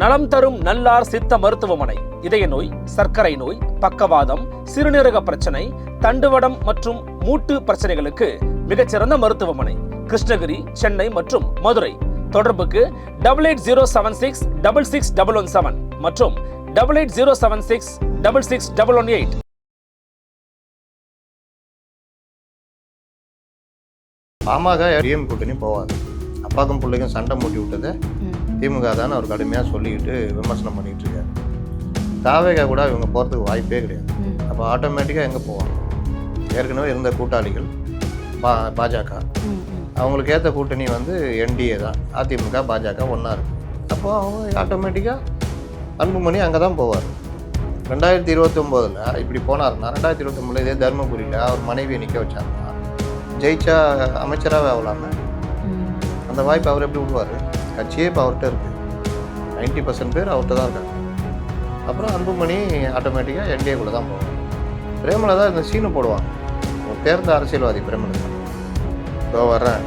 நலம் தரும் நல்லார் சித்த மருத்துவமனை. இதய நோய் சர்க்கரை நோய் பக்கவாதம் சிறுநீரக பிரச்சனை தண்டுவடம் மற்றும் மூட்டு பிரச்சனைகளுக்கு மிகச்சிறந்த மருத்துவமனை. கிருஷ்ணகிரி சென்னை மற்றும் மதுரை. தொடர்புக்கு double eight zero seven six double six double one seven மற்றும் double eight zero seven six double six double one eight PMK DM கூட்டணி போவாது அப்பாக்கும் பிள்ளைக்கும் சண்டை மூட்டி விட்டதை. திமுக தான் அவர் கடுமையாக சொல்லிக்கிட்டு விமர்சனம் பண்ணிட்டு இருக்காரு. தாவேகா கூட இவங்க போகிறதுக்கு வாய்ப்பே கிடையாது. அப்போ ஆட்டோமேட்டிக்காக எங்கே போவாங்க? ஏற்கனவே இருந்த கூட்டாளிகள் பா பாஜக. அவங்களுக்கு ஏற்ற கூட்டணி வந்து என்டிஏ தான். அதிமுக பாஜக ஒன்றா இருக்கு. அப்போ அவங்க ஆட்டோமேட்டிக்காக அன்புமணி அங்கே தான் போவார். ரெண்டாயிரத்தி இருபத்தொம்போதில் இப்படி போனாருன்னா ரெண்டாயிரத்தி இருபத்தொம்போதில் இதே தருமபுரியில் அவர் மனைவியை நிற்க வச்சாருன்னா ஜெயிச்சா அமைச்சராகவே ஆகலாமே. அந்த வாய்ப்பு அவர் எப்படி விடுவார் கட்சியே இப்போ அவர்கிட்ட இருக்குது நைன்ட்டி பர்சன்ட் பேர் அவர்கிட்ட தான் இருக்காங்க. அப்புறம் அன்புமணி ஆட்டோமேட்டிக்காக என்டிஏ கூட தான் போவாங்க. பிரேமலதா இந்த சீனு போடுவாங்க. ஒரு தேர்ந்த அரசியல்வாதி பிரேமலதா. இதோ வர்றேன்.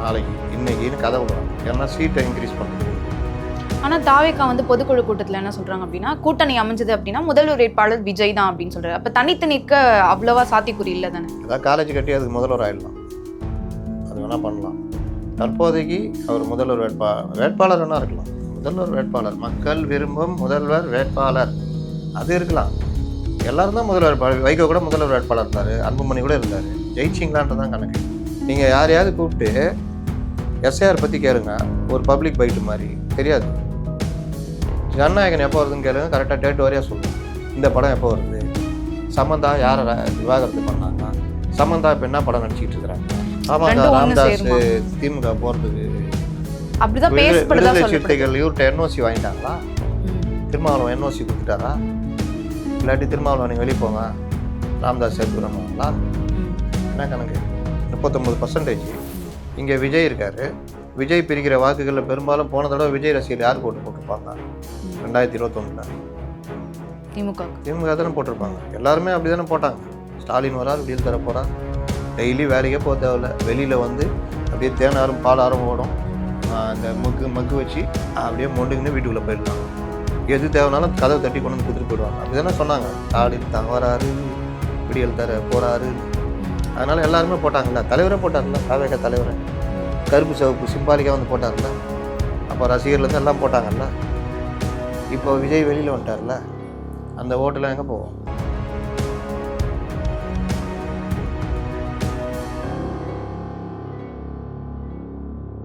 நாளைக்கு இன்னைக்குன்னு கதை விடுவாங்க. ஏன்னா சீட்டை இன்க்ரீஸ் பண்ணுறது ஆனா தாவேக்கா வந்து பொதுக்குழு கூட்டத்துல என்ன சொல்றாங்க அப்படின்னா கூட்டணி அமைஞ்சது அப்படின்னா முதல்வர் வேட்பாளர் விஜய் தான் அப்படின்னு சொல்றாரு. அப்ப தனித்து நிற்க அவ்வளவா சாத்தியக்குறி இல்லை தானே? ஏதாவது காலேஜ் கட்டி அதுக்கு முதல்வர் ஆயிடலாம். அது வேணால் பண்ணலாம். தற்போதைக்கு அவர் முதல்வர் வேட்பாளர் வேட்பாளர் வேணா இருக்கலாம். முதல்வர் வேட்பாளர். மக்கள் விரும்பும் முதல்வர் வேட்பாளர். அது இருக்கலாம். எல்லாரும் தான் முதல்வர் வேட்பாளர். வைகோ கூட முதல்வர் வேட்பாளர் இருந்தார். அன்புமணி கூட இருந்தார். ஜெயிச்சிங்களான்றது தான் கணக்கு. நீங்கள் யாரையாவது கூப்பிட்டு எஸ்ஐஆர் பற்றி கேளுங்க. ஒரு பப்ளிக் பைட்டு மாதிரி. தெரியாது. ஜனநாயகன் எப்போ வருதுன்னு கேளுங்க. கரெக்டாக டேட் வரையா சொல்லுங்க. இந்த படம் எப்போ வருது? சமந்தா யாரை விவாகரத்து பண்ணாங்க? சமந்தா இப்போ என்ன படம் நடிச்சிக்கிட்டு இருக்கிறாங்க? ஆமாங்க ராமதாஸ்? திமுக போகிறதுக்கு அப்படிதான் பேசப்படுதா சிறுத்தைகள் இவர்கிட்ட என்ஓசி வாங்கிட்டாங்களா? திருமாவளவன் என்ஓசி கொடுத்துட்டாரா? இல்லாட்டி திருமாவளவன் நீங்கள் வெளியே போங்க. ராமதாஸ் சேர்த்துக்கிறோங்களா என்ன கணக்கு? முப்பத்தொம்பது பர்சன்டேஜ் இங்கே விஜய் இருக்காரு. விஜய் பிரிக்கிற வாக்குகளில் பெரும்பாலும் போன தடவை விஜய் ரசிகர் யார் போட்டு போட்டிருப்பாங்க? ரெண்டாயிரத்தி இருபத்தொன்னில். திமுக திமுக தானே போட்டிருப்பாங்க. எல்லாருமே அப்படி தானே போட்டாங்க. ஸ்டாலின் வரார் விடியல் தர போகிறார் டெய்லி வேலைக்கே போக தேவையில்ல. வெளியில் வந்து அப்படியே தேனாரும் பாலாரும் ஓடும். அந்த மக்கு மக்கு வச்சு அப்படியே மொண்டுக்குன்னு வீட்டுக்குள்ளே போயிடலாம். எது தேவைனாலும் கதவை தட்டி கொண்டு வந்து கொடுத்துட்டு போயிடுவாங்க. அப்படி தானே சொன்னாங்க. தாடி தவறாரு விடியல் தர போகிறாரு அதனால் எல்லாருமே போட்டாங்கல்ல. தலைவரே போட்டார்ல காவேக தலைவரை. கருப்பு சிவப்பு சிம்பாலிக்காக வந்து போட்டார்ல அப்போ ரசிகர்லேருந்து எல்லாம் போட்டாங்கல்ல. இப்போ விஜய் வெளியில் வந்துட்டார்ல அந்த ஓட்டெல்லாம் எங்கே போவோம்?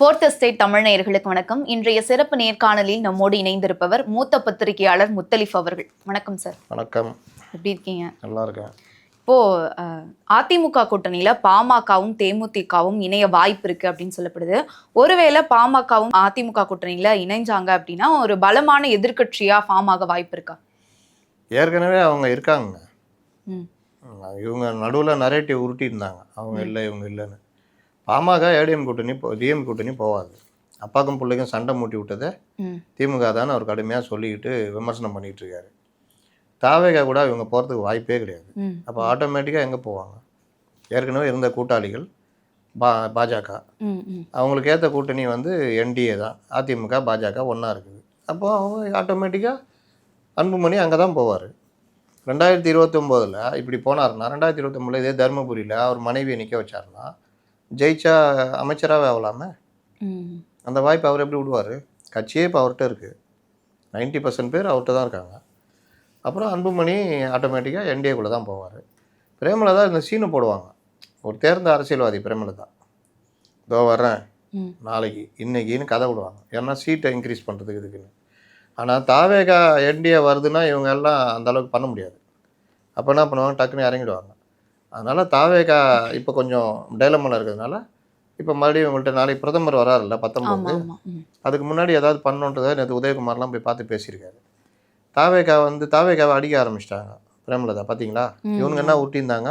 fourth estate Tamil நேயர்களுக்கு வணக்கம். இன்றைய சிறப்பு நேர்காணலில் நம்மோடு இணைந்திருப்பவர் மூத்த பத்திரிகையாளர் முத்தலிஃப் அவர்கள். வணக்கம் சார் வணக்கம். எப்படி இருக்கீங்க? நல்லா இருக்கேன். இப்போ அதிமுக கூட்டணியில பாமகவும் தேமுதிகவும் இணைய வாய்ப்பு இருக்கு அப்படின்னு சொல்லப்படுது. ஒருவேளை பாமகவும் அதிமுக கூட்டணியில இணைஞ்சாங்க அப்படின்னா ஒரு பலமான எதிர்க்கட்சியா ஃபார்ம் ஆக வாய்ப்பு இருக்கா? ஏற்கனவே அவங்க இருக்காங்க. ம். இவங்க நடுவில் நரேட்டிவ் உருட்டி இருந்தாங்க அவங்க இல்லை இவங்க இல்லைன்னு. பாமக ஏடிஎம் கூட்டணி போ டிஎம் கூட்டணி போவாது. அப்பாக்கும் பிள்ளைக்கும் சண்டை மூட்டி விட்டதை. திமுக தான் அவர் கடுமையாக சொல்லிக்கிட்டு விமர்சனம் பண்ணிட்டு இருக்காரு தாவேகா கூட இவங்க போகிறதுக்கு வாய்ப்பே கிடையாது. அப்போ ஆட்டோமேட்டிக்காக எங்கே போவாங்க? ஏற்கனவே இருந்த கூட்டாளிகள் பா பாஜக. அவங்களுக்கு ஏற்ற கூட்டணி வந்து என்டிஏ தான். அதிமுக பாஜக ஒன்றா இருக்குது. அப்போ அவங்க ஆட்டோமேட்டிக்காக அன்புமணி அங்கே தான் போவார். ரெண்டாயிரத்தி இருபத்தொம்போதில் இப்படி போனாருன்னா ரெண்டாயிரத்தி இருபத்தொம்போதில் இதே தருமபுரியில் அவர் மனைவியை நிற்க வச்சாருன்னா ஜெயிச்சா அமைச்சராகவே ஆகலாமே. அந்த வாய்ப்பு அவர் எப்படி விடுவார்? கட்சியே இப்போ அவர்கிட்ட இருக்குது நைன்ட்டி பர்சன்ட் பேர் அவர்கிட்ட தான் இருக்காங்க. அப்புறம் அன்புமணி ஆட்டோமேட்டிக்காக என்டிஏக்குள்ளே தான் போவார். பிரேமலதா இந்த சீனு போடுவாங்க. ஒரு தேர்ந்த அரசியல்வாதி பிரேமலதா. இதோ வர்றேன். நாளைக்கு இன்னைக்குன்னு கதை விடுவாங்க. ஏன்னா சீட்டை இன்க்ரீஸ் பண்ணுறதுக்கு இதுக்குன்னு. ஆனால் தாவேகா என்டிஏ வருதுன்னா இவங்க எல்லாம் அந்த அளவுக்கு பண்ண முடியாது. அப்போ என்ன பண்ணுவாங்க? டக்குன்னு இறங்கிடுவாங்க. அதனால் தாவேகா இப்போ கொஞ்சம் டெவலப்மெண்ட் இருக்கிறதுனால இப்போ மறுபடியும் இவங்கள்ட்ட நாளைக்கு பிரதமர் வராருல்ல பத்தொம்பது. அதுக்கு முன்னாடி ஏதாவது பண்ணணுன்றதை நேற்று உதயகுமார்லாம் போய் பார்த்து பேசியிருக்காரு. தாவேகா வந்து தாவேகாவை அடிக்க ஆரம்பிச்சிட்டாங்க பிரேமலதா பார்த்தீங்களா ம். இவனுங்க என்ன ஊட்டியிருந்தாங்க?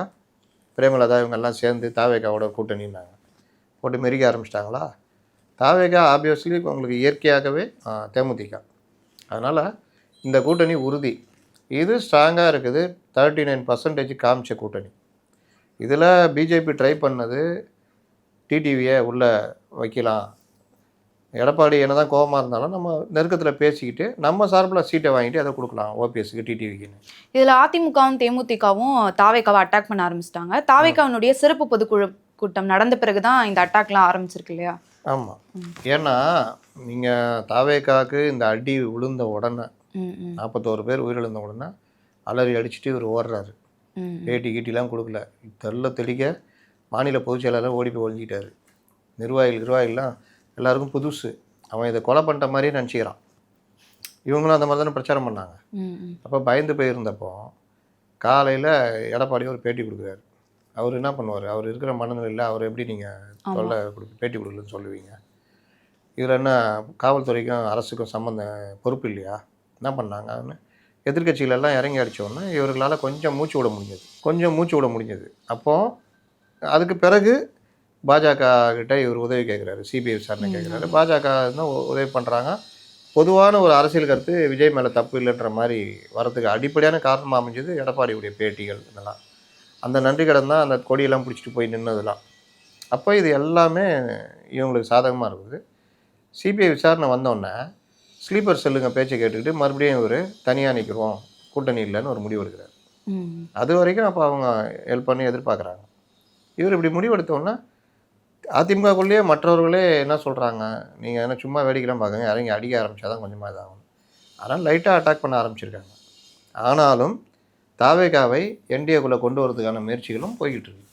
பிரேமலதா இவங்கெல்லாம் சேர்ந்து தாவேகாவோட கூட்டணின்னாங்க. போட்டு மெரிக்க ஆரம்பிச்சிட்டாங்களா? தாவேகா ஆப்வியஸ்லி உங்களுக்கு இயற்கையாகவே தேமுதிக. அதனால் இந்த கூட்டணி உறுதி. இது ஸ்ட்ராங்காக இருக்குது. தேர்ட்டி நைன் பர்சன்டேஜ் காமிச்ச கூட்டணி. இதில் பிஜேபி ட்ரை பண்ணது டிடிவியை உள்ளே வைக்கலாம் எடப்பாடி என்னதான் கோபமாக இருந்தாலும் நம்ம நெருக்கத்தில் பேசிக்கிட்டு நம்ம சார்பில் சீட்டை வாங்கிட்டு அதை கொடுக்கலாம் ஓபிஎஸ்க்கு டிடிவிக்குன்னு இதுல அதிமுகவும் தேமுதிகவும் தாவேக்காவை அட்டாக் பண்ண ஆரம்பிச்சிட்டாங்க. தாவேக்காவினுடைய சிறப்பு பொதுக்குழு கூட்டம் நடந்த பிறகுதான் இந்த அட்டாக்லாம் ஆரம்பிச்சிருக்கு இல்லையா? ஆமாம் ஏன்னா நீங்கள் தாவேக்காக்கு இந்த அடி விழுந்த உடனே நாற்பத்தோரு பேர் உயிரிழந்த உடனே அலறி அடிச்சுட்டு இவர் ஓடுறாரு. பேட்டி கீட்டிலாம் கொடுக்கல. தெல்ல தெளிக்க மாநில பொதுச் செயலாளர் ஓடி போய் ஒழிஞ்சிட்டாரு. நிர்வாகிகள் நிர்வாகிகள்லாம் எல்லாருக்கும் புதுசு. அவன் இதை கொலை பண்ணிட்ட மாதிரியே நினச்சிக்கிறான். இவங்களும் அந்த மாதிரி தானே பிரச்சாரம் பண்ணாங்க. அப்போ பயந்து போயிருந்தப்போ காலையில் எடப்பாடி ஒரு பேட்டி கொடுக்குறாரு. அவர் என்ன பண்ணுவார்? அவர் இருக்கிற மனநிலையில் அவர் எப்படி நீங்கள் தொல்லை கொடுக்க பேட்டி கொடுக்கலன்னு சொல்லுவீங்க? இதில் என்ன காவல்துறைக்கும் அரசுக்கும் சம்மந்தம் பொறுப்பு இல்லையா? என்ன பண்ணாங்கன்னு எதிர்க்கட்சிகள் எல்லாம் இறங்கி உடனே இவர்களால் கொஞ்சம் மூச்சு விட முடிஞ்சது. கொஞ்சம் மூச்சு விட முடிஞ்சது. அப்போது அதுக்கு பிறகு பாஜக கிட்ட இவர் உதவி கேட்குறாரு சிபிஐ விசாரணை கேட்குறாரு பாஜக தான் உதவி பண்ணுறாங்க பொதுவான ஒரு அரசியல் கருத்து விஜய் மேலே தப்பு இல்லைன்ற மாதிரி வரதுக்கு அடிப்படையான காரணமாக அமைஞ்சது எடப்பாடியுடைய பேட்டிகள் இதெல்லாம். அந்த நன்றி கடன் தான் அந்த கொடியெல்லாம் பிடிச்சிட்டு போய் நின்னதெல்லாம். அப்போ இது எல்லாமே இவங்களுக்கு சாதகமாக இருக்குது. சிபிஐ விசாரணை வந்தோடனே ஸ்லீப்பர் செல்லுங்க பேச்சை கேட்டுக்கிட்டு மறுபடியும் இவர் தனியாக நிற்கிறோம் கூட்டணி இல்லைன்னு ஒரு முடிவு எடுக்கிறார். அது வரைக்கும் அப்போ அவங்க ஹெல்ப் பண்ணி எதிர்பார்க்குறாங்க. இவர் இப்படி முடிவெடுத்தோன்னே அதிமுகக்குள்ளேயே மற்றவர்களே என்ன சொல்கிறாங்க நீங்கள் என்ன சும்மா வேடிக்கைலாம் பார்க்குங்க இறங்கி அடிக்க ஆரம்பித்தா தான் கொஞ்சமாக இதாகும். அதனால் லைட்டாக அட்டாக் பண்ண ஆரம்பிச்சிருக்காங்க. ஆனாலும் தாவேகாவை என்டிஏக்குள்ளே கொண்டு வரதுக்கான முயற்சிகளும் போய்கிட்டு இருக்கு.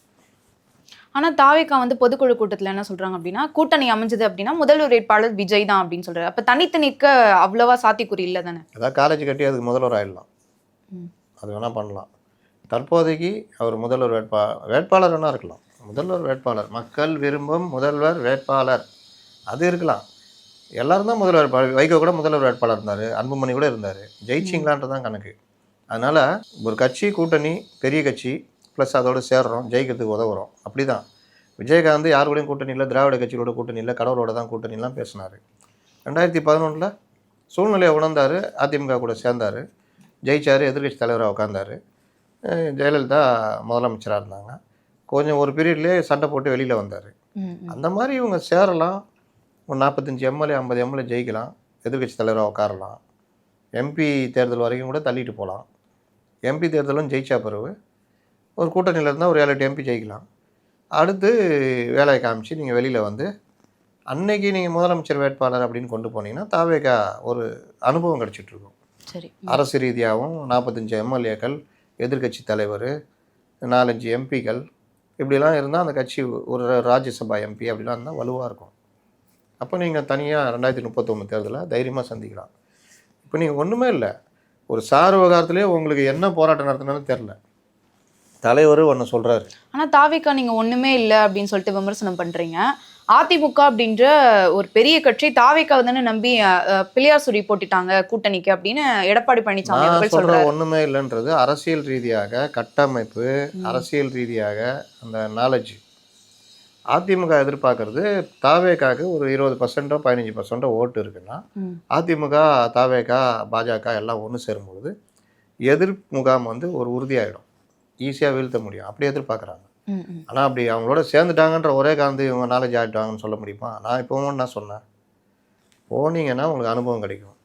ஆனா தாவேக்கா வந்து பொதுக்குழு கூட்டத்துல என்ன சொல்றாங்க அப்படின்னா கூட்டணி அமைஞ்சது அப்படின்னா முதல்வர் வேட்பாளர் விஜய் தான் அப்படின்னு சொல்றாரு. அப்ப தனித்து நிற்க அவ்வளவா சாத்தியக்குறி இல்லை தானே? அதாவது காலேஜ் கட்டி அதுக்கு முதல்வர் ஆயிடலாம். அது வேணால் பண்ணலாம். தற்போதைக்கு அவர் முதல்வர் வேட்பா வேட்பாளர் வேணா இருக்கலாம். முதல்வர் வேட்பாளர். மக்கள் விரும்பும் முதல்வர் வேட்பாளர். அது இருக்கலாம். எல்லாரும் தான் முதல்வர் வேட்பாளர். வைகோ கூட முதல்வர் வேட்பாளர் இருந்தார். அன்புமணி கூட இருந்தார். ஜெயிச்சிங்களான்றது தான் கணக்கு. அதனால் ஒரு கட்சி கூட்டணி பெரிய கட்சி ப்ளஸ் அதோட சேர்றோம் ஜெயிக்கிறதுக்கு உதவுறோம். அப்படி தான் விஜயகாந்த் யார் கூடயும் கூட்டணி இல்லை. திராவிட கட்சிகளோட கூட்டணி இல்லை. கடவுளோட தான் கூட்டணிலாம் பேசினார். ரெண்டாயிரத்தி பதினொன்றில் சூழ்நிலையை உணர்ந்தார். அதிமுக கூட சேர்ந்தார். ஜெயிச்சார். எதிர்க்கட்சி தலைவராக உட்காந்தார் ஜெயலலிதா முதலமைச்சராக இருந்தாங்க. கொஞ்சம் ஒரு பீரியட்லேயே சண்டை போட்டு வெளியில் வந்தார். அந்த மாதிரி இவங்க சேரலாம். ஒரு நாற்பத்தஞ்சு எம்எல்ஏ ஐம்பது எம்எல்ஏ ஜெயிக்கலாம். எதிர்க்கட்சி தலைவராக உட்காரலாம். எம்பி தேர்தல் வரைக்கும் கூட தள்ளிட்டு போகலாம். எம்பி தேர்தலும் ஜெயிச்சா பிறகு ஒரு கூட்டணியில் இருந்தால் ஒரு ஏழு எட்டு எம்பி ஜெயிக்கலாம். அடுத்து வேலையை காமிச்சு நீங்கள் வெளியில் வந்து அன்னைக்கு நீங்கள் முதலமைச்சர் வேட்பாளர் அப்படின்னு கொண்டு போனீங்கன்னா தாவேகா ஒரு அனுபவம் கிடச்சிட்டு இருக்கும். சரி. அரசு ரீதியாகவும் நாற்பத்தஞ்சு எம்எல்ஏக்கள் எதிர்க்கட்சி தலைவர் நாலஞ்சு எம்பிக்கள் இப்படிலாம் இருந்தால் அந்த கட்சி ஒரு ராஜ்யசபா எம்பி அப்படிலாம் இருந்தால் வலுவாக இருக்கும். அப்போ நீங்கள் தனியாக ரெண்டாயிரத்தி முப்பத்தொன்று தேர்தலில் தைரியமாக சந்திக்கலாம். இப்போ நீங்கள் ஒன்றுமே இல்லை. ஒரு சார் விவகாரத்திலே உங்களுக்கு என்ன போராட்டம் நடத்தினாலும் தெரில தலைவர் ஒன்று சொல்கிறாரு ஆனா தாவேக்கா நீங்க ஒண்ணுமே இல்ல அப்படின்னு சொல்லிட்டு விமர்சனம் பண்றீங்க. அதிமுக அப்படின்ற ஒரு பெரிய கட்சி தாவேக்காவை தானே நம்பி பிள்ளையார் சுழி போட்டுட்டாங்க கூட்டணிக்கு அப்படின்னு எடப்பாடி பழனிசாமி சொல்றாரு. ஒன்றுமே இல்லைன்றது அரசியல் ரீதியாக கட்டமைப்பு அரசியல் ரீதியாக அந்த நாலேஜ் அதிமுக எதிர்பார்க்கறது தாவேக்காக்கு ஒரு இருபது பர்சன்டோ பதினஞ்சு பர்சன்டோ ஓட்டு இருக்குன்னா. அதிமுக தாவேகா பாஜக எல்லாம் ஒன்று சேரும்பொழுது எதிர் முகாம் வந்து ஒரு உறுதியாயிடும். ஈஸியாக வீழ்த்த முடியும். அப்படி எதிர்பார்க்குறாங்க. ஆனால் அப்படி அவங்களோட சேர்ந்துட்டாங்கன்ற ஒரே காரணத்து இவங்க நாலேஜ் ஆகிட்டாங்கன்னு சொல்ல முடியுமா? நான் இப்போவும் என்ன சொன்னேன். போனீங்கன்னா உங்களுக்கு அனுபவம் கிடைக்கும்.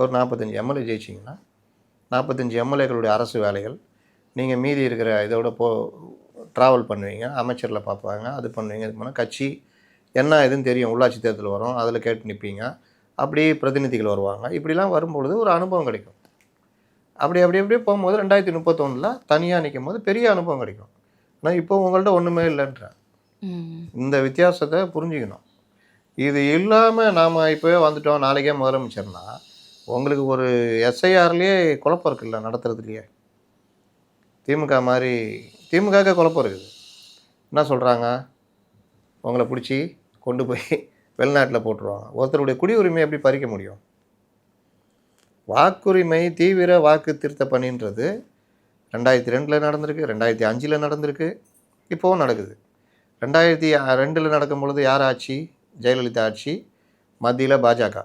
ஒரு நாற்பத்தஞ்சு எம்எல்ஏ ஜெயிச்சிங்கன்னா நாற்பத்தஞ்சு எம்எல்ஏக்களுடைய அரசு வேலைகள் நீங்கள் மீதி இருக்கிற இதோட போ ட்ராவல் பண்ணுவீங்க அமைச்சரில் பார்ப்பாங்க அது பண்ணுவீங்க இது பண்ணால் கட்சி என்ன இதுன்னு தெரியும். உள்ளாட்சி தேர்தல் வரும் அதில் கேட்டு நிற்பீங்க அப்படி பிரதிநிதிகள் வருவாங்க. இப்படிலாம் வரும்பொழுது ஒரு அனுபவம் கிடைக்கும். அப்படி அப்படி அப்படியே போகும்போது ரெண்டாயிரத்தி முப்பத்தொன்னில் தனியாக நிற்கும் போது பெரிய அனுபவம் கிடைக்கும். ஆனால் இப்போ உங்கள்ட்ட ஒன்றுமே இல்லைன்றேன். இந்த வித்தியாசத்தை புரிஞ்சுக்கணும். இது இல்லாமல் நாம் இப்போவே வந்துட்டோம் நாளைக்கே முதலமைச்சர்னா உங்களுக்கு ஒரு எஸ்ஐஆர்லேயே குழப்பம் இருக்குல்ல நடத்துறதுலையே? திமுக மாதிரி திமுக குழப்பம் இருக்குது. என்ன சொல்கிறாங்க உங்களை பிடிச்சி கொண்டு போய் வெளிநாட்டில் போட்டுருவாங்க. ஒருத்தருடைய குடியுரிமையை எப்படி பறிக்க முடியும்? வாக்குரிமை தீவிர வாக்கு திருத்த பணின்றது ரெண்டாயிரத்தி ரெண்டில் நடந்திருக்கு ரெண்டாயிரத்தி அஞ்சில் நடந்திருக்கு இப்போவும் நடக்குது. ரெண்டாயிரத்தி ரெண்டில் நடக்கும் பொழுது யார் ஆட்சி? ஜெயலலிதா ஆட்சி மத்தியில் பாஜக.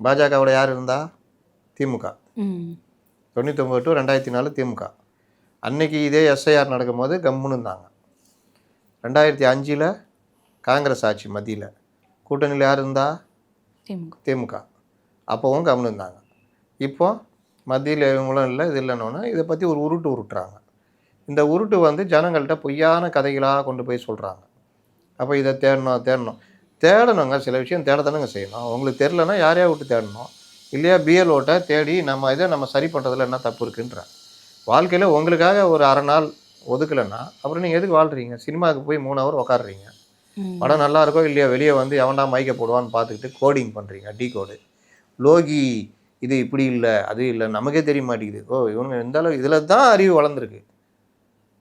பாஜகவோட யார் இருந்தா? திமுக. தொண்ணூத்தொம்பது டு ரெண்டாயிரத்தி நாலு திமுக. அன்னைக்கு இதே எஸ்ஐஆர் நடக்கும்போது கம்முன்னு இருந்தாங்க. ரெண்டாயிரத்தி அஞ்சில் காங்கிரஸ் ஆட்சி மத்தியில். கூட்டணியில் யார் இருந்தா? திமுக. திமுக. அப்போவும் கம்முன்னு இருந்தாங்க. இப்போ மத்தியில் இவங்களும் இல்லை இது இல்லைன்னொன்னே இதை பற்றி ஒரு உருட்டு உருட்டுறாங்க. இந்த உருட்டு வந்து ஜனங்கள்கிட்ட பொய்யான கதைகளாக கொண்டு போய் சொல்கிறாங்க அப்போ இதை தேடணும் தேடணும். தேடணுங்க சில விஷயம் தேடத்தானுங்க செய்யணும். உங்களுக்கு தெரிலனா யாரையா விட்டு தேடணும்? இல்லையா பிஎல்ஓட்ட தேடி நம்ம இதை நம்ம சரி பண்ணுறதுல என்ன தப்பு இருக்குன்ற. வாழ்க்கையில் உங்களுக்காக ஒரு அரை நாள் ஒதுக்கலைன்னா அப்புறம் நீங்கள் எதுக்கு வாழ்கிறீங்க சினிமாவுக்கு போய் மூணு ஹவர் உக்காடுறீங்க ம். படம் நல்லா இருக்கோ இல்லையோ வெளியே வந்து எவன்டா மைக்க போடுவான்னு பார்த்துக்கிட்டு கோடிங் பண்ணுறீங்க டீ கோடு லோகி இது இப்படி இல்லை அது இல்லை நமக்கே தெரிய மாட்டேங்குது. ஓ இவங்க இந்த அளவு இதில் தான் அறிவு வளர்ந்துருக்கு.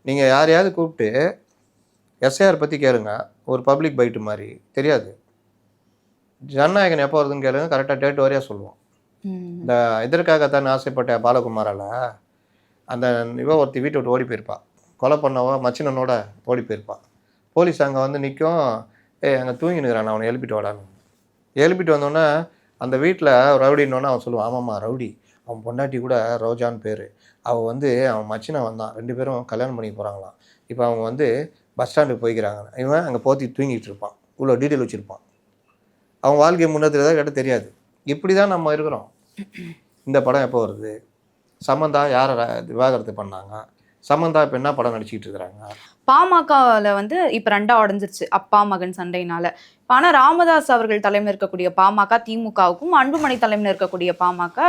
நீங்கள் யாரையாவது கூப்பிட்டு எஸ்ஐஆர் பற்றி கேளுங்க. ஒரு பப்ளிக் பைட்டு மாதிரி. தெரியாது. ஜனநாயகன் எப்போ வருதுன்னு கேளுங்க. கரெக்டாக டேட் வரையா சொல்லுவோம். இந்த இதற்காகத்தான் ஆசைப்பட்ட பாலகுமாரால்? அந்த இவ ஒருத்தி வீட்டை விட்டு ஓடி போயிருப்பா. கொலை பண்ணவோ மச்சினனோட ஓடி போயிருப்பா. போலீஸ் அங்கே வந்து நிற்கும் ஏய் அங்கே தூங்கினுக்கிறான் அவனை எழுப்பிட்டு வாடான்னு. எழுப்பிட்டு வந்தோடனே அந்த வீட்டில் ரவுடின்னொன்னே அவன் சொல்லுவான் ஆமாம்மா ரவுடி. அவன் பொண்டாட்டி கூட ரோஜான்னு பேர். அவள் வந்து அவன் மச்சினை வந்தான். ரெண்டு பேரும் கல்யாணம் பண்ணி போகிறாங்களாம் இப்போ அவங்க வந்து பஸ் ஸ்டாண்டுக்கு போய்க்கிறாங்க. இவன் அங்கே போத்தி தூங்கிட்டு இருப்பான். இவ்வளோ டீட்டெயில் வச்சுருப்பான். அவன் வாழ்க்கை முன்னேற்றதாக கேட்ட தெரியாது. இப்படி தான் நம்ம இருக்கிறோம். இந்த படம் எப்போ வருது? சம்மந்தா யாரை விவாகரத்து பண்ணாங்க? சமந்தா இப்போ என்ன படம் நடிச்சிட்டு இருக்கிறாங்க? பாமகவில் வந்து இப்போ ரெண்டா உடஞ்சிருச்சு. அப்பா மகன் சண்டையினால. இப்ப ஆனா ராமதாஸ் அவர்கள் தலைமையில் இருக்கக்கூடிய பாமக திமுகவுக்கும் அன்புமணி தலைமையில் இருக்கக்கூடிய பாமக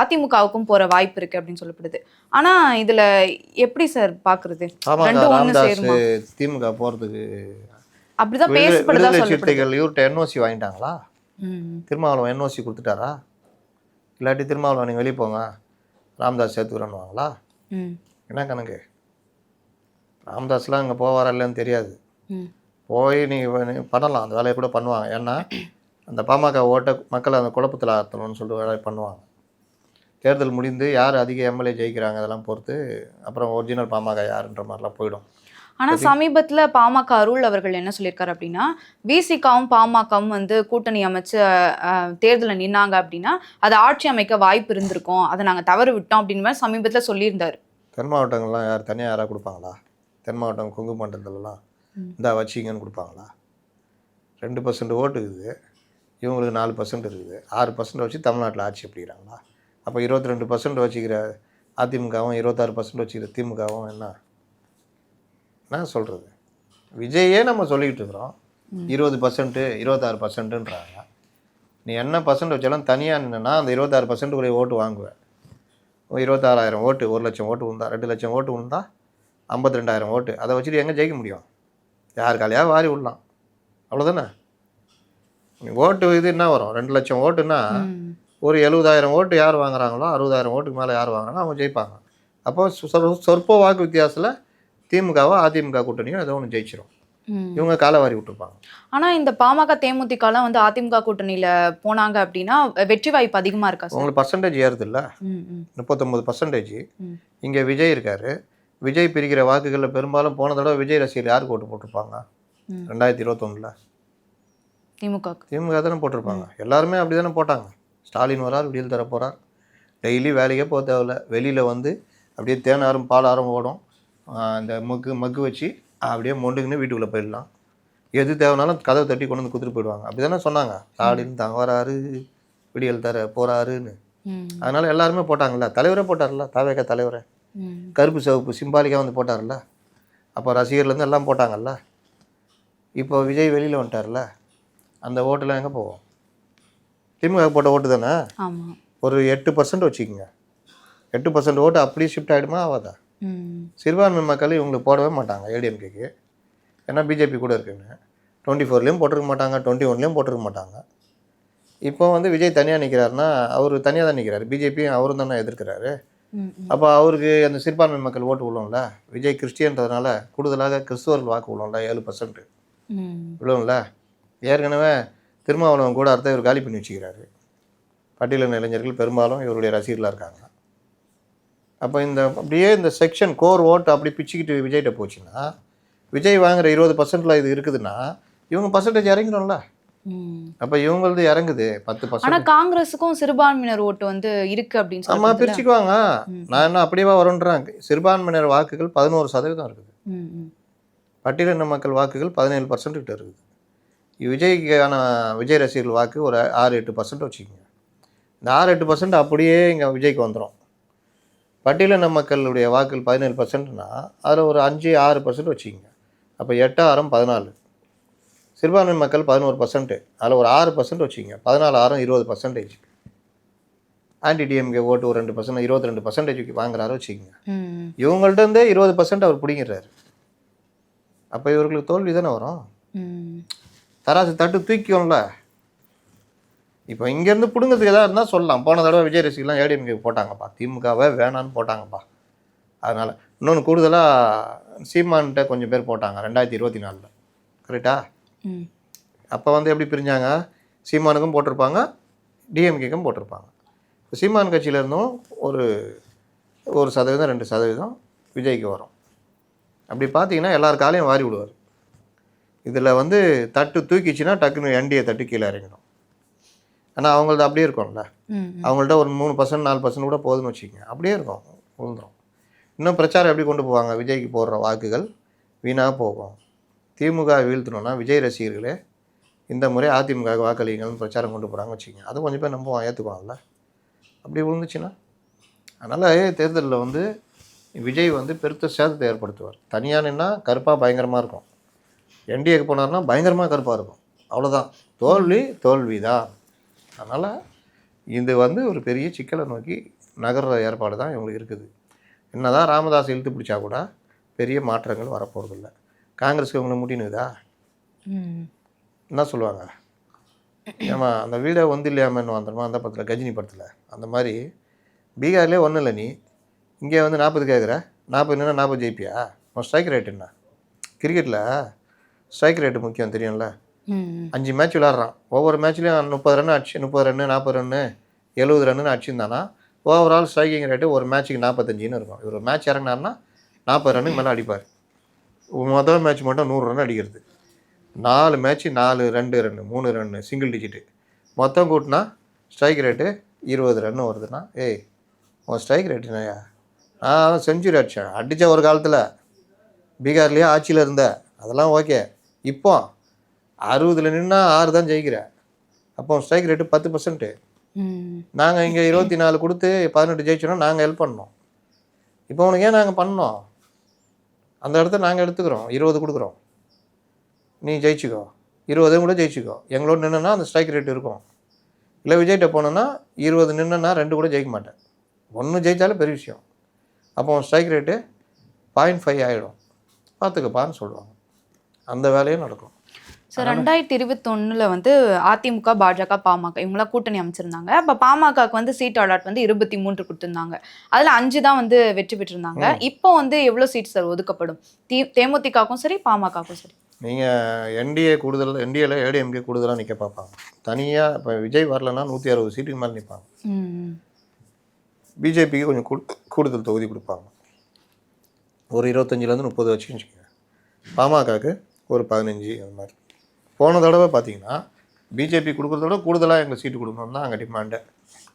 அதிமுகவுக்கும் போற வாய்ப்பு இருக்கு அப்படின்னு சொல்லப்படுது. ஆனா இதுல எப்படி சார் பாக்குறது? திமுக போகிறதுக்கு அப்படிதான் பேசப்படுதா சிறுத்தைகள் இவர்கிட்ட என்ஓசி வாங்கிட்டாங்களா. திருமாவளவன் என்ஓசி கொடுத்துட்டாரா? இல்லாட்டி திருமாவளவன் நீங்கள் வெளியே போங்க. ராமதாஸ் சேர்த்துக்கிறேன்னுவாங்களா? ம். என்ன கணக்கு? ராமதாஸ்லாம் அங்கே போவாரா இல்லைன்னு தெரியாது. போய் நீங்கள் பண்ணலாம் அந்த வேலையை கூட பண்ணுவாங்க. ஏன்னா அந்த பாமக ஓட்ட மக்களை அந்த குழப்பத்தில் ஆற்றணும்னு சொல்லிட்டு வேலையை பண்ணுவாங்க. தேர்தல் முடிந்து யார் அதிக எம்எல்ஏ ஜெயிக்கிறாங்க அதெல்லாம் பொறுத்து அப்புறம் ஒரிஜினல் பாமக யாருன்ற மாதிரிலாம் போயிடும். ஆனா சமீபத்துல பாமக அருள் அவர்கள் என்ன சொல்லியிருக்காரு அப்படின்னா விசிகாவும் பாமகவும் வந்து கூட்டணி அமைச்சு தேர்தல்ல நின்னாங்க அப்படின்னா அது ஆட்சி அமைக்க வாய்ப்பு இருந்திருக்கும். அதை நாங்க தவறு விட்டோம் அப்படின்னு மாதிரி சமீபத்துல சொல்லியிருந்தாரு. தென் மாவட்டங்கள்லாம் யார் தனியாக யாராக கொடுப்பாங்களா? தென் மாவட்டம் கொங்கு மண்டலத்துலலாம். இந்தா வச்சிங்கன்னு கொடுப்பாங்களா? ரெண்டு பர்சன்ட் ஓட்டு இருக்குது. இவங்களுக்கு நாலு பர்சன்ட் இருக்குது. ஆறு பர்சன்ட் வச்சு தமிழ்நாட்டில் ஆட்சி அப்படிங்கிறாங்களா? அப்போ இருபத்தி ரெண்டு பர்சன்ட் வச்சுக்கிற அதிமுகவும் இருபத்தாறு பர்சன்ட் வச்சுக்கிற திமுகவும் என்ன? என்ன சொல்கிறது விஜயே நம்ம சொல்லிக்கிட்டு இருக்கிறோம். இருபது பர்சன்ட்டு இருபத்தாறு பர்சன்ட்டுன்றாங்க நீ என்ன பர்சன்ட் வச்சாலும் தனியாக நின்னா அந்த இருபத்தாறு பர்சன்ட்டுக்குரிய ஓட்டு வாங்குவேன். இருபத்தாறாயிரம் ஓட்டு ஒரு லட்சம் ஓட்டு விழுந்தா ரெண்டு லட்சம் ஓட்டு விழுந்தா ஐம்பத்தி ரெண்டாயிரம் ஓட்டு. அதை வச்சுட்டு எங்கே ஜெயிக்க முடியும்? யார் காலையாக வாரி விடலாம். அவ்வளோதானே ஓட்டு இது என்ன வரும்? ரெண்டு லட்சம் ஓட்டுன்னா. ஒரு எழுபதாயிரம் ஓட்டு யார் வாங்குறாங்களோ அறுபதாயிரம் ஓட்டுக்கு மேலே யார் வாங்குறாங்களோ அவங்க ஜெயிப்பாங்க. அப்போ சொற்ப வாக்கு வித்தியாசத்தில் திமுகவோ அதிமுக கூட்டணியோ ஏதோ ஒன்று ஜெயிச்சிரும். ம். இவங்க காலை வாரி விட்டுருப்பாங்க ஆனா இந்த பாமக தேமுதிகலாம் வந்து அதிமுக கூட்டணியில போனாங்க அப்படின்னா வெற்றி வாய்ப்பு அதிகமா இருக்கா உங்களுக்கு பர்சன்டேஜ் ஏறுது இல்லை? முப்பத்தொம்பது பர்சன்டேஜ். இங்கே விஜய் இருக்காரு. விஜய் பிரிக்கிற வாக்குகளில் பெரும்பாலும் போன தடவை விஜய் ரசிகர் யாருக்கு ஓட்டு போட்டிருப்பாங்க. ரெண்டாயிரத்தி இருபத்தொன்னில். திமுக திமுக தானே போட்டிருப்பாங்க. எல்லாருமே அப்படி தானே போட்டாங்க. ஸ்டாலின் வரார் விடியல் தர போகிறார் டெய்லி வேலைக்கே போக தேவையில்ல. வெளியில் வந்து அப்படியே தேனாரும் பாலாரும் ஓடும். இந்த மக்கு மக்கு வச்சு அப்படியே மொண்டுக்குன்னு வீட்டுக்குள்ளே போயிடலாம். எது தேவைனாலும் கதவை தட்டி கொண்டு வந்து கொடுத்துட்டு போயிடுவாங்க. அப்படி தானே சொன்னாங்க. ஸ்டாலின் தான் வராரு விடியல் தர போகிறாருன்னு அதனால் எல்லாருமே போட்டாங்கல்ல? தலைவரே போட்டார்ல தாவேக தலைவரே. கருப்பு சிவப்பு சிம்பாலிக்காக வந்து போட்டார்ல அப்போ ரசிகர்லேருந்து எல்லாம் போட்டாங்கல்ல? இப்போ விஜய் வெளியில் வந்துட்டார்ல அந்த ஓட்டெல்லாம் எங்கே போவோம்? திமுக போட்ட ஓட்டு தானே? ஒரு எட்டு பர்சன்ட் வச்சுக்கோங்க. எட்டு பர்சன்ட் ஓட்டு அப்படியே ஷிஃப்ட் ஆகிடுமா ஆகாதா? சிறுபான்மை மக்கள் இவங்களுக்கு போடவே மாட்டாங்க ஏடிஎம்கேக்கு ஏன்னா பிஜேபி கூட இருக்குன்னு. டுவெண்ட்டி ஃபோர்லேயும் போட்டிருக்க மாட்டாங்க டுவெண்ட்டி ஒன்லேயும் போட்டிருக்க மாட்டாங்க. இப்போ வந்து விஜய் தனியாக நிற்கிறாருன்னா அவர் தனியாக தான் நிற்கிறாரு பிஜேபியும் அவரும் தானே எதிர்க்கிறாரு. அப்போ அவருக்கு அந்த சிறுபான்மை மக்கள் ஓட்டு விழும்ல? விஜய் கிறிஸ்டியன்றதுனால கூடுதலாக கிறிஸ்துவர்கள் வாக்கு விழும்ல ஏழு பர்சன்ட் ம், விழும்ல? ஏற்கனவே திருமாவளவன் கூட அர்த்தம் இவர் காலி பண்ணி வச்சுக்கிறாரு. பட்டியலின இளைஞர்கள் பெரும்பாலும் இவருடைய ரசிகர்களாக இருக்காங்க. அப்போ இந்த அப்படியே இந்த செக்ஷன் கோர் ஓட்டு அப்படி பிச்சுக்கிட்டு விஜய்கிட்ட போச்சுன்னா விஜய் வாங்குற இருபது பர்சன்ட்ல இது இருக்குதுன்னா இவங்க பர்சன்டேஜ் இறங்கிடும்ல. அப்போ இவங்களது இறங்குது பத்து ஆனா பர்சன்ட் காங்கிரஸுக்கும் சிறுபான்மையினர் ஓட்டு வந்து இருக்கு அப்படின்னு ஆமா பிரிச்சுக்குவாங்க. நான் என்ன அப்படியே வரும்ன்றாங்க. சிறுபான்மையினர் வாக்குகள் பதினோரு சதவீதம் இருக்குது. பட்டியலின மக்கள் வாக்குகள் பதினேழு பர்சன்ட் கிட்ட இருக்குது. விஜய்க்கான விஜய் ரசிகர்கள் வாக்கு ஒரு ஆறு எட்டு பர்சன்ட் வச்சுக்கோங்க. இந்த ஆறு எட்டு பர்சன்ட் அப்படியே இங்கே விஜய்க்கு வந்துடும் பட்டியலின மக்களுடைய வாக்குகள் பதினேழு பர்சன்ட்னா அதில் ஒரு அஞ்சு ஆறு பர்சன்ட் வச்சுக்கோங்க. அப்போ எட்டு ஆறம் பதினாலு. சிறுபான்மை மக்கள் பதினோரு பர்சன்ட் அதில் ஒரு ஆறு பர்சன்ட் வச்சுக்கோங்க. பதினாலு ஆறம் இருபது பர்சன்டேஜ் ஆன்டி டிஎம்கே ஓட்டு ஒரு ரெண்டு பர்சன்ட் இருபத்தி ரெண்டு பர்சன்டேஜ் வாங்குறாரு வச்சுக்கோங்க. இவங்கள்ட்ட இருந்தே இருபது பர்சன்ட் அவர் பிடிங்கிறாரு. அப்போ இவர்களுக்கு தோல்வி தானே வரும். தராசு தட்டு தூக்கிக்கும்ல. இப்போ இங்கேருந்து பிடுங்கிறதுக்கு எதாவது இருந்தால் சொல்லலாம். போன தடவை விஜய் ரசிகர்லாம் ஏடிஎம்கே போட்டாங்கப்பா. திமுகவே வேணான்னு போட்டாங்கப்பா. அதனால் இன்னொன்று கூடுதலாக சீமான்கிட்ட கொஞ்சம் பேர் போட்டாங்க ரெண்டாயிரத்தி இருபத்தி நாலில். கரெக்டா. அப்போ வந்து எப்படி பிரிஞ்சாங்க? சீமானுக்கும் போட்டிருப்பாங்க டிஎம்கேக்கும் போட்டிருப்பாங்க. இப்போ சீமான் கட்சியில இருந்தும் ஒரு ஒரு சதவீதம் ரெண்டு சதவீதம் விஜய்க்கு வரும். அப்படி பார்த்தீங்கன்னா எல்லார் காலையும் வாரி விடுவார். இதில் வந்து தட்டு தூக்கிச்சுன்னா டக்குன்னு என்டிஏ தட்டு கீழே இறங்கிடும். ஆனால் அவங்களது அப்படியே இருக்கும்ல. அவங்கள்ட்ட ஒரு மூணு பர்சன்ட் நாலு பர்சன்ட் கூட போதுன்னு வச்சுக்கோங்க. அப்படியே இருக்கும் விழுந்துரும் இன்னும் பிரச்சாரம் எப்படி கொண்டு போவாங்க? விஜய்க்கு போடுற வாக்குகள் வீணாக போகும். திமுக வீழ்த்தணும்னா விஜய் ரசிகர்களே இந்த முறை அதிமுக வாக்களிங்கள்னு பிரச்சாரம் கொண்டு போகிறாங்க வச்சுக்கோங்க. அது கொஞ்சம் பேர் நம்புவான் ஏற்றுக்குவாங்கல்ல அப்படி விழுந்துச்சுன்னா அதனால் தேர்தலில் வந்து விஜய் வந்து பெருத்த சேதத்தை ஏற்படுத்துவார். தனியாக நின்னா கருப்பாக பயங்கரமாக இருக்கும். என்டிஏக்கு போனார்னா பயங்கரமாக கருப்பாக இருக்கும். அவ்வளோதான் தோல்வி தோல்வி தான் அதனால் இது வந்து ஒரு பெரிய சிக்கலை நோக்கி நகர்ற ஏற்பாடு தான் இவங்களுக்கு இருக்குது. என்னதான் ராமதாஸ் இழுத்து பிடிச்சா கூட பெரிய மாற்றங்கள் வரப்போகிறதில்ல காங்கிரஸ்க்கு இவங்களை முட்டினுதா ம். என்ன சொல்லுவாங்க? ஏமா அந்த வீடை வந்து இல்லையாமன்னு வந்துடுமா அந்த படத்தில் கஜினி படத்தில்? அந்த மாதிரி பீகார்லேயே ஒன்றும் இல்லை நீ. இங்கே வந்து நாற்பது கேட்குற நாற்பது நின்னா நாற்பது ஜெயிப்பியா? உன் ஸ்ட்ரைக் ரேட் என்ன? கிரிக்கெட்டில் ஸ்ட்ரைக் ரேட்டு முக்கியம் தெரியும்ல. அஞ்சு மேட்ச் விளாட்றான். ஒவ்வொரு மேட்ச்லேயும் முப்பது ரன் அடிச்சு முப்பது ரன்னு நாற்பது ரன்னு எழுபது ரன்னு அடிச்சிருந்தானா ஓவரால் ஸ்ட்ரைக்கிங் ரேட்டு ஒரு மேட்ச்சுக்கு நாற்பத்தஞ்சுன்னு இருக்கும். இவர் ஒரு மேட்ச் இறங்கினார்னா நாற்பது ரன்னுக்கு மேலே அடிப்பார். மொதல் மேட்ச் மட்டும் நூறு ரன் அடிக்கிறது. நாலு மேட்ச் நாலு ரெண்டு ரன்னு மூணு ரன்னு சிங்கிள் டிஜிட்டு மொத்தம் கூட்டினா ஸ்ட்ரைக் ரேட்டு இருபது ரன்னு வருதுன்னா ஏய் உன் ஸ்ட்ரைக் ரேட் என்னையா நான் செஞ்சுரி அடித்தேன் அடித்த ஒரு காலத்தில் பீகார்லேயே ஆட்சியில் இருந்த அதெல்லாம் ஓகே இப்போ அறுபதில் நின்னா ஆறு தான் ஜெயிக்கிற. அப்போ ஸ்ட்ரைக் ரேட்டு பத்து பர்சன்ட்டு. நாங்கள் இங்கே இருபத்தி நாலு கொடுத்து பதினெட்டு ஜெயிச்சோன்னா நாங்கள் ஹெல்ப் பண்ணோம். இப்போ உனக்கு ஏன் நாங்கள் பண்ணோம்? அந்த இடத்த நாங்கள் எடுத்துக்கிறோம். இருபது கொடுக்குறோம். நீ ஜெயிச்சுக்கோ. இருபதையும் கூட ஜெயிச்சுக்கோ. எங்களோட நின்னுனா அந்த ஸ்ட்ரைக் ரேட் இருக்கும். இல்லை விஜய்கிட்ட போனோன்னா இருபது நின்னுனா ரெண்டு கூட ஜெயிக்க மாட்டேன். ஒன்று ஜெயித்தாலும் பெரிய விஷயம். அப்போ ஸ்ட்ரைக் ரேட்டு பாயிண்ட் ஃபைவ் ஆகிடும் பார்த்துக்கப்பான்னு சொல்லுவாங்க. அந்த வேலையும் நடக்கும். ஸோ ரெண்டாயிரத்தி இருபத்தொன்னுல வந்து அதிமுக பாஜக பாமக இவங்களாம் கூட்டணி அமைச்சிருந்தாங்க. அப்ப பாமகக்கு வந்து சீட் அலாட் வந்து இருபத்தி மூன்று கொடுத்திருந்தாங்க. அதுல அஞ்சு தான் வந்து வெற்றி பெற்றிருந்தாங்க. இப்போ வந்து எவ்வளவு சீட் சார் ஒதுக்கப்படும்? தி தேமுதிகவுக்கும் சரி பாமகவுக்கும் சரி. நீங்கள் என்டிஏ கூடுதல் என்டிஏல ஏடிஎம்கே கூடுதலாக நிற்க பார்ப்பாங்க தனியாக இப்போ விஜய் வரலன்னா நூற்றி அறுபது சீட்டுக்கு மேலே நிற்பாங்க. பிஜேபிக்கு கொஞ்சம் கூடுதல் தொகுதி கொடுப்பாங்க. ஒரு இருபத்தஞ்சிலேருந்து முப்பது வச்சு வச்சுக்கோங்க. பாமகக்கு ஒரு பதினஞ்சு அந்த மாதிரி. போன தடவை பார்த்தீங்கன்னா பிஜேபி கொடுக்குறத விட கூடுதலாக எங்களுக்கு சீட்டு கொடுக்கணும் தான் அங்கே டிமாண்டு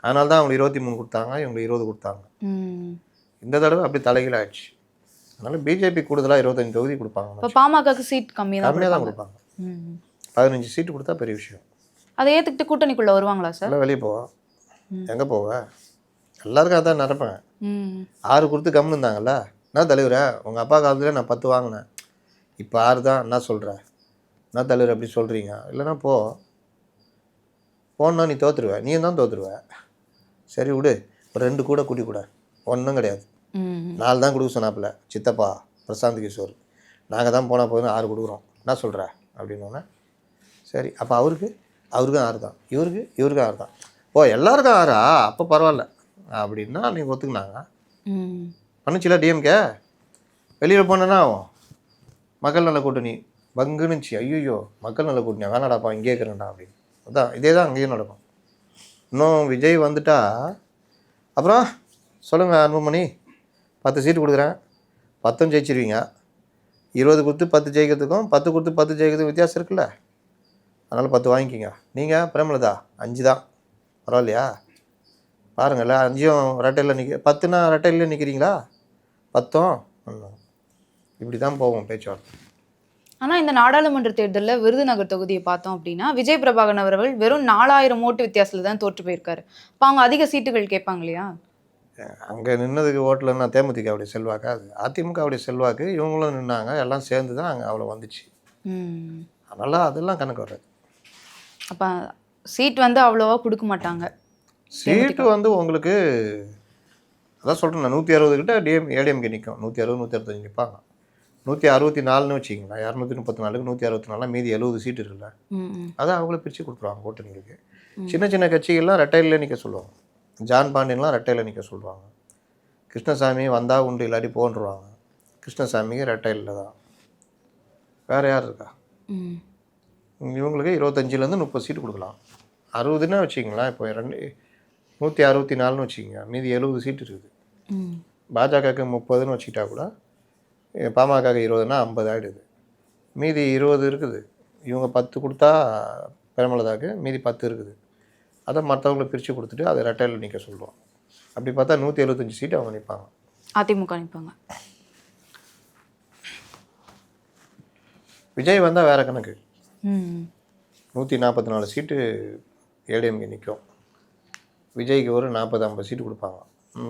அதனால தான் அவங்க இருபத்தி மூணு கொடுத்தாங்க இவங்க இருபது கொடுத்தாங்க. இந்த தடவை அப்படி தலைகீழ ஆயிடுச்சு. அதனால் பிஜேபி கூடுதலாக இருபத்தஞ்சு தொகுதி இப்ப கொடுப்பாங்க பாமகக்கு சீட் கம்மி தான் கம்மியாக தான் கொடுப்பாங்க. பதினஞ்சு சீட்டு கொடுத்தா பெரிய விஷயம். அதை ஏத்துக்கிட்டு கூட்டணிக்குள்ள வருவாங்களா சார்? எல்லாம் வெளியே போவா எங்கே போவ? எல்லாருக்கும் அதான் நடப்பேன். ஆறு கொடுத்து கம்முன்னு இருந்தாங்கல்ல? என்ன தலைவரே உங்கள் அப்பா காலத்துல நான் பத்து வாங்கினேன். இப்போ ஆறு தான் என்ன சொல்கிற என்ன தலைவர் அப்படி சொல்கிறீங்க இல்லைன்னா போ. போனா நீ தோத்துருவ. நீயும் தான் தோத்துருவ. சரி விடு. ஒரு ரெண்டு கூட கூட்டி கூட. ஒன்றும் கிடையாது. நாலு தான் கொடுக்க சொன்னாப்புல. சித்தப்பா பிரசாந்த் கிஷோர். நாங்கள் தான் போனால் போதுன்னு ஆறு கொடுக்குறோம். என்ன சொல்கிற அப்படின்னோடனே சரி அப்போ அவருக்கு அவருக்கும் ஆறு தான். இவருக்கு இவருக்கும் ஆறு தான். ஓ எல்லாருக்கும் ஆறா? அப்போ பரவாயில்ல. அப்படின்னா நீங்கள் ஒத்துக்குனாங்க. பண்ணுச்சுல டிஎம்கே வெளியில் போனேன்னா ஆகும். மக்கள் நல கூட்டணி. பங்குனுச்சு ஐயோ மக்கள் நல்ல கூட்டணி. வேணாடாப்பா இங்கே இருக்கிறேன்டா அப்படின்னு. அதான் இதே தான் அங்கேயும் நடக்கும். இன்னும் விஜய் வந்துட்டா அப்புறம் சொல்லுங்கள் அன்புமணி. பத்து சீட்டு கொடுக்குறேன். பத்தும் ஜெயிச்சிருவீங்க. இருபது கொடுத்து பத்து ஜெயிக்கிறதுக்கும் பத்து கொடுத்து பத்து ஜெயிக்கிறதுக்கும் வித்தியாசம் இருக்குல்ல. அதனால் பத்து வாங்கிக்கிங்க. நீங்கள் பிரேமலதா அஞ்சு தான். பரவாயில்லையா? பாருங்கள்ல அஞ்சும் ரெட்டையில் நிற்க பத்துனா ரெட்டையில் நிற்கிறீங்களா பத்தும்? இப்படி தான் போவோம் பேச்சுவார்த்தை. ஆனா இந்த நாடாளுமன்ற தேர்தல்ல விருதுநகர் தொகுதியை பார்த்தோம் அப்படின்னா விஜய் பிரபாகரன் அவர்கள் வெறும் நாலாயிரம் ஓட்டு வித்தியாசத்துல தான் தோற்று போயிருக்காரு. அப்ப அவங்க அதிக சீட்டுகள் கேட்பாங்க இல்லையா? அங்கே நின்னதுக்கு ஓட்டலன்னா தேமுதிகவுடைய செல்வாக்கு? அது அதிமுகவுடைய செல்வாக்கு இவங்களும் நின்னாங்க எல்லாம் சேர்ந்து தான் அங்கே அவ்வளோ வந்துச்சு. அதனால் அதெல்லாம் கணக்கு வராது. அப்ப சீட் வந்து அவ்வளோவா கொடுக்க மாட்டாங்க. சீட்டு வந்து உங்களுக்கு அதான் சொல்கிறேன் நூற்றி அறுபது கிட்ட டிஎம் ஏடிஎம்கே நிற்கும் நூற்றி அறுபது நூற்றி அறுபத்தஞ்சு நிற்பாங்க நூற்றி அறுபத்தி நாலுன்னு வச்சிங்களேன் இரநூத்தி முப்பத்தி நாலுக்கு நூற்றி அறுபத்தி நாலாம் மீதி எழுபது சீட்டு இருக்குல்ல. ம், ம். அதை அவங்கள பிரித்து கொடுத்துருவாங்க கூட்டணிகளுக்கு சின்ன சின்ன கட்சிகள்லாம் ரெட்டையில் நிற்க சொல்லுவாங்க. ஜான் பாண்டியன்லாம் ரெட்டையில் நிற்க சொல்லுவாங்க. கிருஷ்ணசாமி வந்தால் உண்டு இல்லாட்டி போன்றுவாங்க. கிருஷ்ணசாமிக்கு ரெட்டையில் தான். வேறு யார் இருக்கா. இவங்களுக்கு இருபத்தஞ்சிலேருந்து முப்பது சீட்டு கொடுக்கலாம். அறுபதுன்னு வச்சுக்கிங்களேன் இப்போ ரெண்டு நூற்றி அறுபத்தி நாலுன்னு வச்சுக்கோங்க. மீதி எழுபது சீட்டு இருக்குது. பாஜகவுக்கு முப்பதுன்னு வச்சுக்கிட்டா கூட அஹ் பாமகவுக்கு இருபதுனா ஐம்பது ஆகிடுது மீதி இருபது இருக்குது. இவங்க பத்து கொடுத்தா பிரேமலதாக்கு மீதி பத்து இருக்குது. அதை மற்றவங்களை பிரித்து கொடுத்துட்டு அதை ரெட்டையில் நிற்க சொல்லுவோம் அப்படி பார்த்தா நூற்றி எழுபத்தஞ்சி சீட்டு அவங்க நிற்பாங்க அதிமுக நிற்பாங்க விஜய் வந்தால் வேறு கணக்கு. நூற்றி நாற்பத்தி நாலு சீட்டு ஏடிஎம்கே நிற்கும் விஜய்க்கு ஒரு நாற்பது ஐம்பது சீட்டு கொடுப்பாங்க.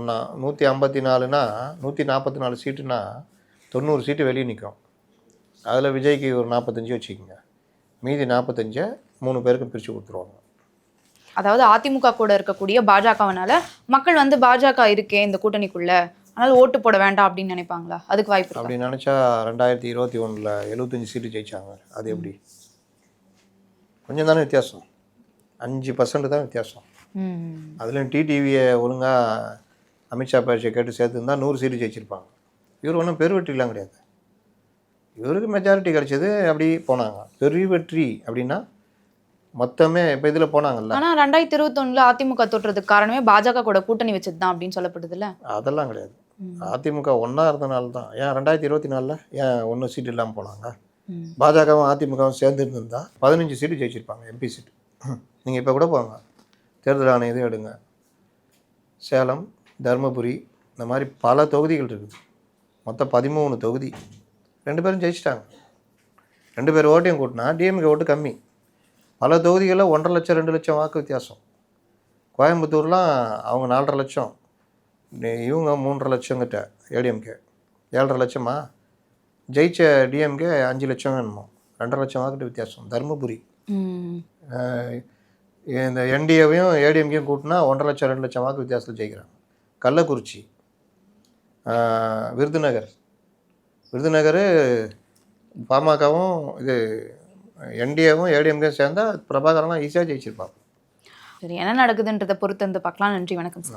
நான் நூற்றி ஐம்பத்தி நாலுனா நூற்றி நாற்பத்தி நாலு சீட்டுனா தொண்ணூறு சீட்டு வெளியே நிற்கும் அதில் விஜய்க்கு ஒரு நாற்பத்தஞ்சு வச்சுக்கோங்க. மீதி நாற்பத்தஞ்சை மூணு பேருக்கு பிரித்து கொடுத்துருவாங்க. அதாவது அதிமுக கூட இருக்கக்கூடிய பாஜகவனால மக்கள் வந்து பாஜக இருக்கே இந்த கூட்டணிக்குள்ள. அதனால ஓட்டு போட வேண்டாம் அப்படின்னு நினைப்பாங்களா? அதுக்கு வாய்ப்பு அப்படி நினச்சா ரெண்டாயிரத்தி இருபத்தி ஒன்றில் எழுபத்தஞ்சி சீட்டு ஜெயிச்சாங்க. அது எப்படி? கொஞ்சம் தானே வித்தியாசம். அஞ்சு பர்சன்ட் தான் வித்தியாசம். அதுலேயும் டிடிவியை ஒழுங்காக அமித்ஷா பேச்சை கேட்டு சேர்த்துருந்தா நூறு சீட்டு ஜெயிச்சிருப்பாங்க. இவர் ஒன்றும் பெருவெற்றிலாம் கிடையாது. இவருக்கு மெஜாரிட்டி கிடைச்சது அப்படி போனாங்க. பெரிய வெற்றி அப்படின்னா மொத்தமே இப்போ இதில் போனாங்கல்ல. ஆனா ரெண்டாயிரத்தி இருபத்தொன்னுல அதிமுக தோற்றதுக்கு காரணமே பாஜக கூட கூட்டணி வச்சது தான் அப்படின்னு சொல்லப்படுதுல்ல. அதெல்லாம் கிடையாது. அதிமுக ஒன்றா இருந்தனால தான் ஏன் ரெண்டாயிரத்தி இருபத்தி நாலில் ஏன் ஒன்றும் சீட்டு இல்லாமல் போனாங்க. பாஜகவும் அதிமுகவும் சேர்ந்து இருந்திருந்தா பதினஞ்சு சீட்டு ஜெயிச்சிருப்பாங்க எம்பி சீட்டு. நீங்கள் இப்போ கூட போங்க. தேர்தல் ஆணையம் எடுங்க. சேலம் தருமபுரி இந்த மாதிரி பல தொகுதிகள் இருக்குது. மொத்தம் பதிமூணு தொகுதி. ரெண்டு பேரும் ஜெயிச்சிட்டாங்க. ரெண்டு பேர் ஓட்டையும் கூட்டினா டிஎம்கே ஓட்டு கம்மி. பல தொகுதிகளில் ஒன்றரை லட்சம் ரெண்டு லட்சம் வாக்கு வித்தியாசம். கோயம்புத்தூர்லாம் அவங்க நாலரை லட்சம். இவங்க மூன்றரை லட்சம் கிட்ட ஏடிஎம்கே ஏழரை லட்சமா? ஜெயிச்ச டிஎம்கே அஞ்சு லட்சம் வேணுமோ? ரெண்டரை லட்சம் வாக்கிட்டு வித்தியாசம். தருமபுரி. இந்த என்டிஏவையும் ஏடிஎம்கேயும் கூட்டினா ஒன்றரை லட்சம் ரெண்டு லட்சம் வாக்கு வித்தியாசத்தில் ஜெயிக்கிறாங்க. கள்ளக்குறிச்சி. விருதுநகர். விருதுநகர் பாமகவும் இது என்டிஏவும் ஏடிஎம்கே சேர்ந்தா பிரபாகரன்லாம் ஈஸியாக ஜெயிச்சிருப்பாங்க. சரி என்ன நடக்குதுன்றதை பொறுத்து வந்து பார்க்கலாம். நன்றி வணக்கம் சார்.